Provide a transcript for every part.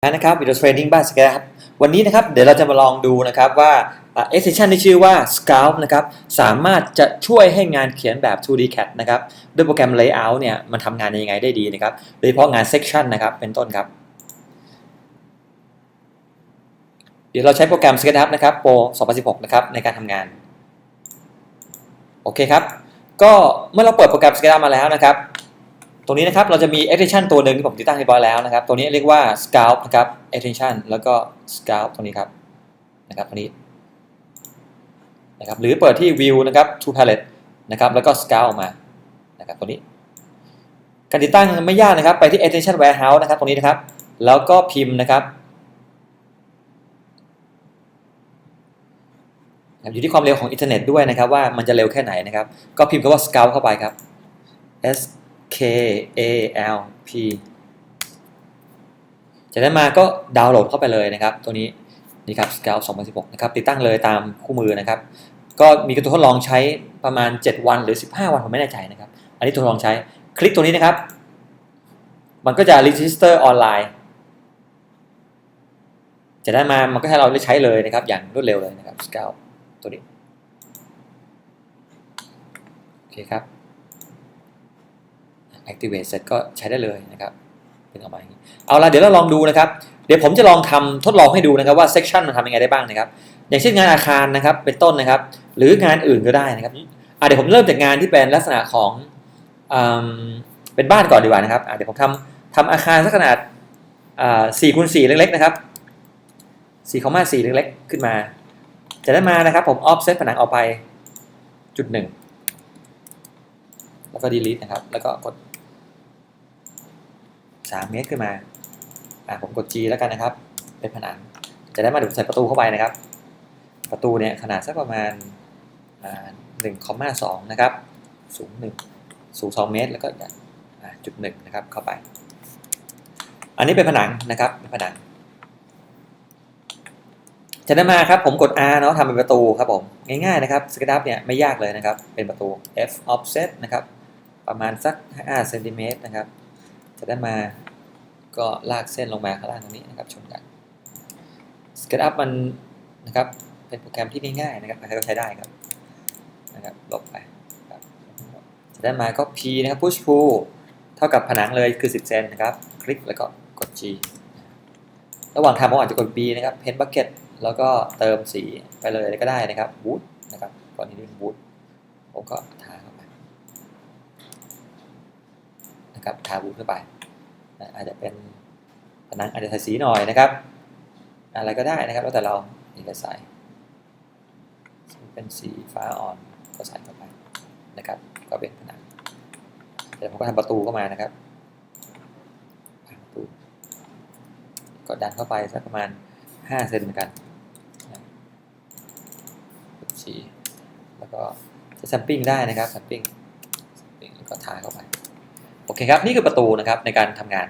นะครับวิดีโอเทรนนิ่งบ้านสแกครับวันนี้นะครับเดี๋ยวเราจะมาลองดูนะครับว่าอ่า extension ที่ชื่อว่า Sculpt นะครับสามารถจะช่วยให้งานเขียนแบบ 2D CAD นะครับด้วยโปรแกรม Layout เนี่ยมันทำงานยังไงได้ดีนะครับโดยเฉพาะงาน section นะครับเป็นต้นครับ เดี๋ยวเราใช้โปรแกรม SketchUp นะครับ Pro 2016 นะครับในการทำงาน โอเคครับ ก็เมื่อเราเปิดโปรแกรม SketchUp มาแล้วนะครับ ตรงนี้นะครับเราจะมี extension ตัวหนึ่งที่ผมติดตั้งเรียบร้อยแล้วนะครับ ตัวนี้เรียกว่า Sculpt นะครับ extension แล้วก็ Sculpt ตรงนี้ครับนะครับตัวนี้นะครับหรือเปิดที่ View นะครับ To Palette นะครับแล้วก็ Sculpt ออกมานะครับตัวนี้การติดตั้งไม่ยากนะครับ ไปที่ extension warehouse นะครับตรงนี้นะครับ แล้วก็พิมพ์นะครับอยู่ที่ความเร็วของอินเทอร์เน็ตด้วยนะครับว่ามันจะเร็วแค่ไหนนะครับ ก็พิมพ์คำว่า Sculpt เข้าไปครับ S K A L P จากนั้นมาก็ดาวน์โหลดเข้าไปเลยนะครับ ตัวนี้นี่ครับ Scout 2016 นะครับ ติดตั้งเลยตามคู่มือนะครับ ก็มีการทดลองใช้ประมาณ 7 วันหรือ 15 วันผมไม่แน่ใจนะครับ อันนี้ทดลองใช้ คลิกตัวนี้นะครับ มันก็จะ register ออนไลน์จากนั้มามันก็ให้เราได้ใช้เลยนะครับ อย่างรวดเร็วเลยนะครับ Scout ตัวนี้ โอเคครับ activate เสร็จก็ใช้ได้เลยนะครับเป็นออกมาอย่างนี้เอาละเดี๋ยวเราลองดูนะครับ เดี๋ยวผมจะลองทำทดลองให้ดูนะครับว่า section มันทำยังไงได้บ้างนะครับ อย่างเช่นงานอาคารนะครับเป็นต้นนะครับ หรืองานอื่นก็ได้นะครับอะเดี๋ยวผมเริ่มจากงานที่เป็นลักษณะของอืมเป็นบ้านก่อนดีกว่านะครับอะเดี๋ยวผมทำทำอาคารสักขนาดสี่คูณสี่เล็กๆนะครับสี่คอมมาสี่เล็กๆขึ้นมาจะได้มานะครับผม offset ผนังออกไปจุดหนึ่งแล้วก็ delete นะครับ แล้วก็กด 3 เมตรขึ้นมา อ่าผมกด G แล้วกันนะครับ เป็นผนัง จะได้มาดูใส่ประตูเข้าไปนะครับ ประตูเนี่ยขนาดสักประมาณหนึ่งคอมมาสองนะครับ สูงหนึ่งสูงสองเมตร แล้วก็จุดหนึ่งนะครับเข้าไป อันนี้เป็นผนังนะครับเป็นผนังจะได้มาครับผมกด R เนาะทำเป็นประตูครับผมง่ายๆนะครับ SketchUp เนี่ยไม่ยากเลยนะครับ เป็นประตู F offset นะครับ ประมาณสัก5เซนติเมตรนะครับ จะได้มา ก็ลากเส้นลงมาข้างล่างตรงนี้นะครับชนกัน SketchUp มันนะครับเป็นโปรแกรมที่ง่ายๆนะครับใครก็ใช้ได้ครับนะครับลบไปบจะได้มาก็ P นะครับ push pull เท่ากับผนังเลยคือ 10 เซนนะครับ คลิกแล้วก็กด G ระหว่างทำผมอาจจะกด B นะครับ Paint Bucket แล้วก็เติมสีไปเลยก็ได้นะครับ Wood นะครับก่อนนี้เป็น Wood ผมก็ทาเข้าไปนะครับทา Wood เข้าไป นะอาจจะเป็นผนังอาจจะใส่สีหน่อยนะครับ อะไรก็ได้นะครับแล้วแต่เรานี่ก็ใส่เป็นสีฟ้าอ่อนก็ใส่เข้าไปนะครับ ก็เป็นผนังเดี๋ยวผมก็ทำประตูเข้ามานะครับประตูก็ดันเข้าไปสักประมาณ5เซนเหมือนกันสีแล้วก็จะแซมปิ้งได้นะครับแซมปิ้งแซมปิ้งแล้วก็ทาเข้าไป โอเคครับ นี่คือประตูนะครับในการทำงาน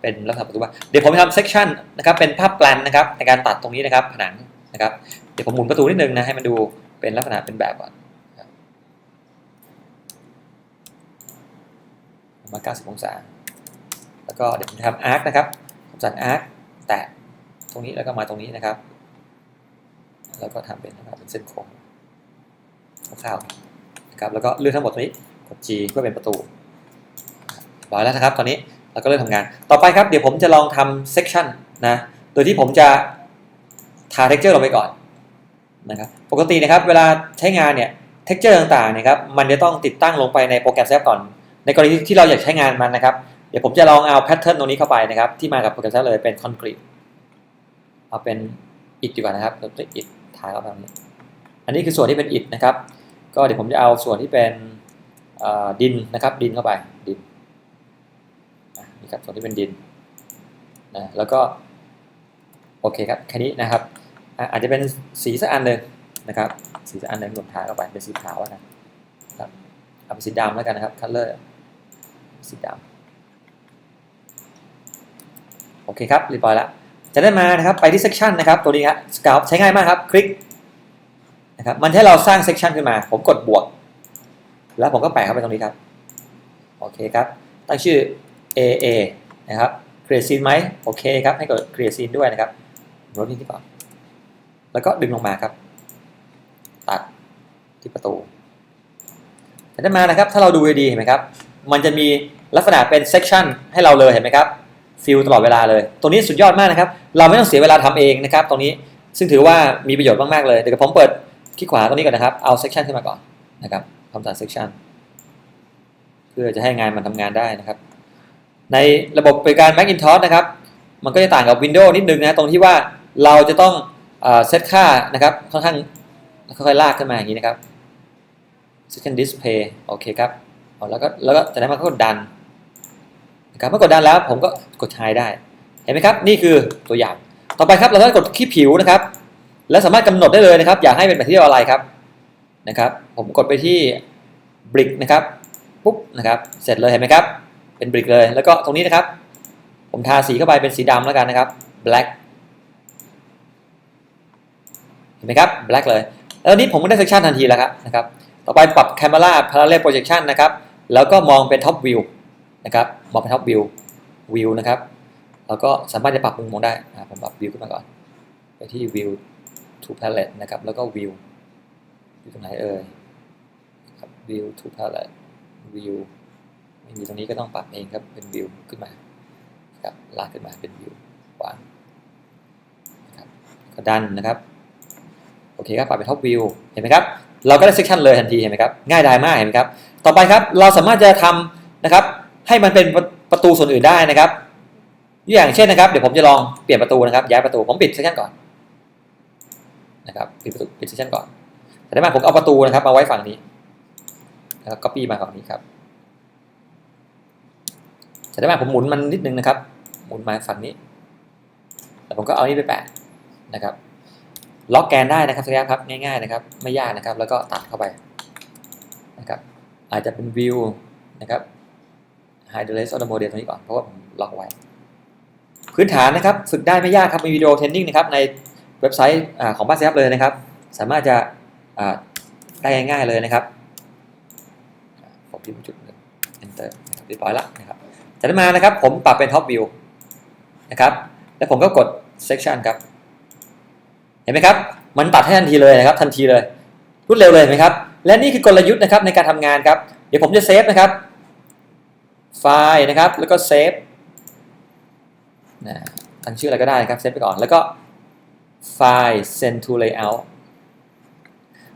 เป็นลักษณะประตูบ้านเดี๋ยวผมจะทำเซกชันนะครับเป็นภาพแปลนนะครับในการตัดตรงนี้นะครับผนังนะครับเดี๋ยวผมหมุนประตูนิดนึงนะให้มันดูเป็นลักษณะเป็นแบบก่อนมา 90 องศา แล้วก็เดี๋ยวผมทำอาร์คนะครับผมสั่งอาร์คแตะตรงนี้แล้วก็มาตรงนี้นะครับ แล้วก็ทำเป็นนะครับเป็นเส้นโค้งคร่าวๆนะครับแล้วก็เลื่อนทั้งหมดตรงนี้กด G เพื่อเป็นประตู ร้อยแล้วนะครับ ตอนนี้เราก็เริ่มทำงาน ต่อไปครับเดี๋ยวผมจะลองทำ section นะ โดยที่ผมจะทา texture ลงไปก่อนนะครับ ปกตินะครับเวลาใช้งานเนี่ย texture ต่างๆนะครับ มันจะต้องติดตั้งลงไปในโปรแกรมแซฟก่อน ในกรณีที่เราอยากใช้งานมันนะครับ เดี๋ยวผมจะลองเอา pattern ตรงนี้เข้าไปนะครับ ที่มากับโปรแกรมแซฟเลยเป็น concrete เอาเป็นอิฐดีกว่านะครับเราจะอิฐทาเข้าไปตรงนี้ อันนี้คือส่วนที่เป็นอิฐนะครับ ก็เดี๋ยวผมจะเอาส่วนที่เป็นดินนะครับ ดินเข้าไปดิน นี่ครับส่วนที่เป็นดินนะแล้วก็โอเคครับแค่นี้นะครับอาจจะเป็นสีสักอันหนึ่งนะครับสีสักอันหนึ่งหล่นทาเข้าไปเป็นสีขาวแล้วกันครับเอาเป็นสีดำแล้วกันนะครับคัลเลอร์สีดำโอเคครับเรียบร้อยแล้วจะได้มานะครับไปที่ section นะครับตัวนี้ครับสกาวใช้ง่ายมากครับคลิกนะครับมันให้เราสร้าง section ขึ้นมา ผมกดบวก แล้วผมก็แปะเข้าไปตรงนี้ครับ โอเคครับ ตั้งชื่อ AA นะครับ c r e a t i n ไหมโอเคครับ ให้กด c r e a t i n ด้วยนะครับลดที่ก่อน แล้วก็ดึงลงมาครับ ตัดที่ประตูแต่ได้มานะครับ ถ้าเราดูดีเห็นไหมครับ มันจะมีลักษณะเป็น section ให้เราเลยเห็นไหมครับฟิลตลอดเวลาเลย ตรงนี้สุดยอดมากนะครับ เราไม่ต้องเสียเวลาทำเองนะครับ ตรงนี้ ซึ่งถือว่ามีประโยชน์มากๆเลย เดี๋ยวผมเปิดคลิกขวาตรงนี้ก่อนนะครับ เอา section ขึ้นมาก่อนนะครับคำสั่ง section เพื่อจะให้งานมันทำงานได้นะครับ ในระบบบริการ Macintosh นะครับ มันก็จะต่างกับ Windows นิดนึงนะ ตรงที่ว่าเราจะต้องเซตค่านะครับ ค่อนข้างค่อยๆลากขึ้นมาอย่างนี้นะครับ Second Display โอเคครับแล้วก็แล้วก็จากนั้นมันก็กดดันนะครับเมื่อกดดันแล้วผมก็กดใช้ได้ เห็นไหมครับ นี่คือตัวอย่าง ต่อไปครับเราก็กดที่ผิวนะครับ แล้วสามารถกำหนดได้เลยนะครับ อยากให้เป็นแบบที่อะไรครับนะครับ ผมกดไปที่ Brick นะครับปุ๊บนะครับ เสร็จเลยเห็นไหมครับ เป็นบริกเลย แล้วก็ตรงนี้นะครับ ผมทาสีเข้าไปเป็นสีดำแล้วกันนะครับ black เห็นไหมครับ black เลย แล้วนี้ผมก็ได้ section ทันทีแล้วครับนะครับ ต่อไปปรับ camera parallel projection นะครับ แล้วก็มองเป็น top view นะครับมองเป็น top view view นะครับ แล้วก็สามารถจะปรับมุมมองได้ ผมปรับ view ขึ้นมาก่อน ไปที่ view to palette นะครับ แล้วก็ view อยู่ตรงไหนเอ่ย view to palette view ไม่ตรงนี้ก็ต้องปรับเองครับเป็น view ขึ้นมาครับลากขึ้นมาเป็น view วางนะครับก็ดันนะครับโอเคครับปรับเป็น top view เห็นไหมครับเราก็ได้ section เลยทันทีเห็นไหมครับง่ายดายมากเห็นไหมครับต่อไปครับเราสามารถจะทำนะครับให้มันเป็นประตูส่วนอื่นได้นะครับอย่างเช่นนะครับเดี๋ยวผมจะลองเปลี่ยนประตูนะครับย้ายประตูผมปิด section ก่อนนะครับปิดประตูปิด section ก่อนแต่ได้มาผมเอาประตูนะครับมาไว้ฝั่งนี้นะครับ copy มาฝั่งนี้ครับ จะได้ไหมผมหมุนมันนิดนึงนะครับ หมุนมาฝั่งนี้ แล้วผมก็เอานี้ไปแปะนะครับ ล็อกแกนได้นะครับสักครับง่ายๆนะครับ ไม่ยากนะครับ แล้วก็ตัดเข้าไปนะครับ อาจจะเป็นวิวนะครับ hide the rest of the model ตรงนี้ก่อนเพราะว่าผมล็อกไว้ พื้นฐานนะครับฝึกได้ไม่ยากครับมีวิดีโอเทรนนิ่งนะครับในเว็บไซต์ของบ้านเซฟเลยนะครับ สามารถจะได้ง่ายๆเลยนะครับ ผมพิมพ์จุดหนึ่ง enter นะครับเรียบร้อยแล้วนะครับ จากนั้นมานะครับ ผมปรับเป็น top view นะครับ แล้วผมก็กด section ครับ เห็นไหมครับ มันตัดให้ทันทีเลยนะครับ ทันทีเลย รวดเร็วเลยเห็นไหมครับ และนี่คือกลยุทธ์นะครับในการทำงานครับ เดี๋ยวผมจะเซฟนะครับ ไฟล์นะครับ แล้วก็เซฟนะตั้งชื่ออะไรก็ได้ครับ เซฟไปก่อน แล้วก็ไฟล์ send to layout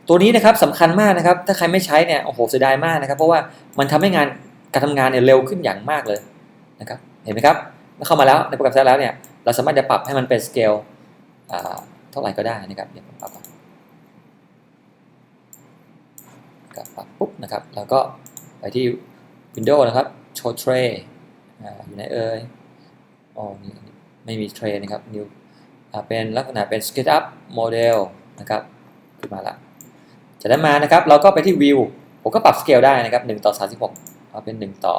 ตัวนี้นะครับสำคัญมากนะครับ ถ้าใครไม่ใช้เนี่ย โอ้โห เสียดายมากนะครับ เพราะว่ามันทำให้งานการทำงานเนี่ยเร็วขึ้นอย่างมากเลย นะครับเห็นไหมครับเมื่อเข้ามาแล้วในโปรแกรมเซตแล้วเนี่ยเราสามารถจะปรับให้มันเป็นสเกลเท่าไหร่ก็ได้นะครับเดี๋ยวผมปรับกับปรับปุ๊บนะครับแล้วก็ไปที่ Windows นะครับ Show Tray อยู่ในเอ่ยอ๋อไม่มี Tray นะครับ New เป็นลักษณะเป็น SketchUp Model นะครับขึ้นมาละจากนั้นมานะครับเราก็ไปที่ View ผมก็ปรับสเกลได้นะครับ1ต่อ36เอาเป็น 1 ต่อ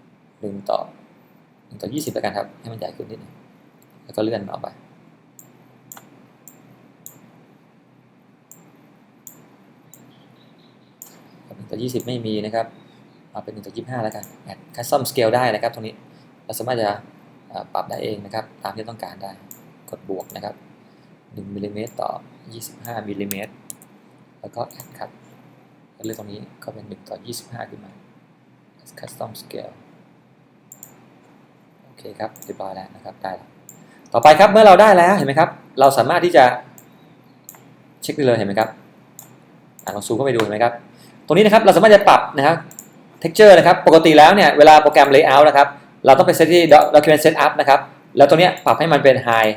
1 ต่อ ต่อ20แล้วกันครับ ให้มันใหญ่ขึ้นนิดนึงแล้วก็เลื่อนมาออกไป1ต่อ20ไม่มีนะครับ เอาเป็น1ต่อ25แล้วกันแอด Custom Scale ได้นะครับ ตรงนี้ เราสามารถจะปรับได้เองนะครับ ตามที่ต้องการได้ กดบวกนะครับ1มิลลิเมตรต่อ25มิลลิเมตร แล้วก็แอดครับ เลือกตรงนี้ก็เป็น1ต่อ25ขึ้นมา custom scale เคครับเรียบร้อยแล้วนะครับได้แล้วต่อไปครับเมื่อเราได้แล้วเห็นไหมครับ เราสามารถที่จะเช็คได้เลยเห็นไหมครับลองซูมเข้าไปดูเห็นไหมครับตรงนี้นะครับเราสามารถจะปรับนะครับ texture นะครับปกติแล้วเนี่ยเวลาโปรแกรม layout นะครับ เราต้องไปเซตที่ document setup นะครับแล้วตรงนี้ปรับให้มันเป็น high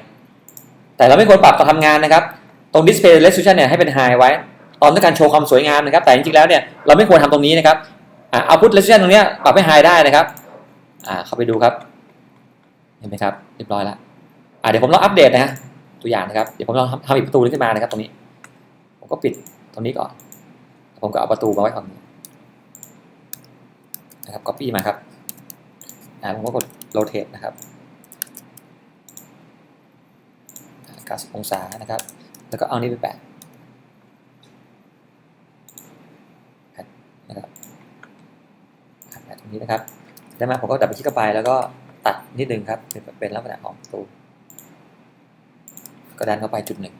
แต่เราไม่ควรปรับตอนทำงานนะครับ ตรง display resolution เนี่ยให้เป็น high ไว้ ตอนต้องการโชว์ความสวยงามนะครับ แต่จริงๆแล้วเนี่ยเราไม่ควรทำตรงนี้นะครับอ่า output resolution ตรงนี้ปรับให้ high ได้นะครับอ่าเข้าไปดูครับ เห็นไหมครับเรียบร้อยแล้วอ่าเดี๋ยวผมลองอัปเดตนะฮะตัวอย่างนะครับเดี๋ยวผมลองทำอีกประตูนึงขึ้นมานะครับตรงนี้ ผมก็ปิดตรงนี้ก่อน ผมก็เอาประตูมาไว้ฝั่งนี้นะครับ copy มาครับอ่าผมก็กด rotate นะครับ90องศานะครับ แล้วก็เอานี้ไปแปะนะครับแปะตรงนี้นะครับได้มาผมก็ดับไปที่เข้าไปแล้วก็ ตัดนิดนึงครับเป็นเป็นลักษณะของประตูก็ดันเข้าไปจุดหนึ่ง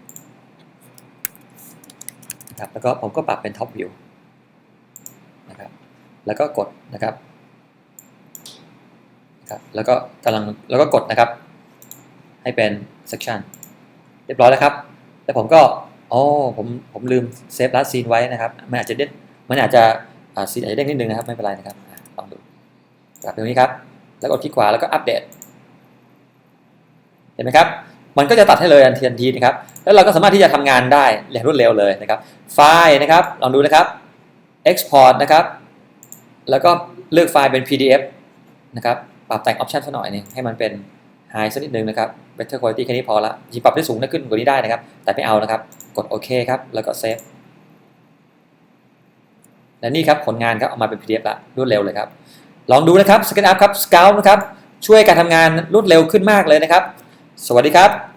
นะครับแล้วก็ผมก็ปรับเป็นท็อปวิวนะครับแล้วก็กดนะครับนะครับแล้วก็กำลังแล้วก็กดนะครับ ให้เป็น section เรียบร้อยแล้วครับ แล้วผมก็อ๋อผมผมลืมเซฟลัดซีนไว้นะครับมันอาจจะเด้นมันอาจจะซีนอาจจะเด้งนิดนึงนะครับไม่เป็นไรนะครับลองดูกลับไปตรงนี้ครับ แล้วกดคลิกขวาแล้วก็อัปเดต เห็นไหมครับ มันก็จะตัดให้เลยทันทีทันทีนะครับ แล้วเราก็สามารถที่จะทำงานได้อย่างรวดเร็วเลยนะครับ ไฟล์นะครับ ลองดูนะครับ export นะครับ แล้วก็เลือกไฟล์เป็น PDF นะครับ ปรับแต่งออปชันสักหน่อยนึงให้มันเป็น high สักนิดนึงนะครับ better quality แค่นี้พอละจริงปรับได้สูงได้ขึ้นกว่านี้ได้นะครับ แต่ไม่เอานะครับ กดโอเคครับ แล้วก็เซฟและนี่ครับผลงานครับเอามาเป็น PDF ละรวดเร็วเลยครับ ลองดูนะครับ SketchUp ครับ Scout นะครับ ช่วยการทำงานรวดเร็วขึ้นมากเลยนะครับ สวัสดีครับ